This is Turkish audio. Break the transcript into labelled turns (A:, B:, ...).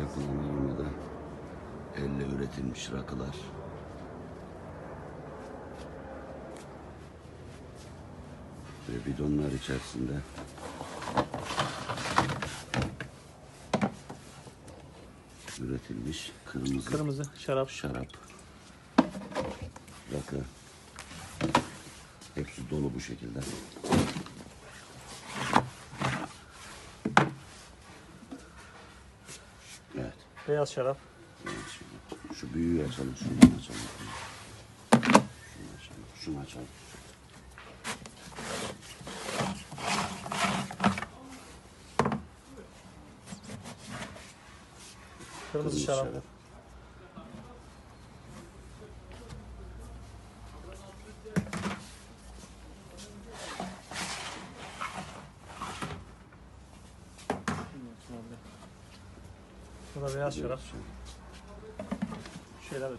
A: Yapılan armada elle üretilmiş rakılar. Ve bidonlar içerisinde üretilmiş kırmızı,
B: Kırmızı şarap.
A: şarap, rakı. Hepsi dolu bu şekilde. Evet.
B: Beyaz şarap.
A: evet şimdi Şu büyüğü açalım, şunu açalım. Şunu açalım, şunu açalım.
B: Kırmızı,
A: Kırmızı
B: şarap.
A: şarap.
B: Bu da beyaz şarap. Şeyler açalım.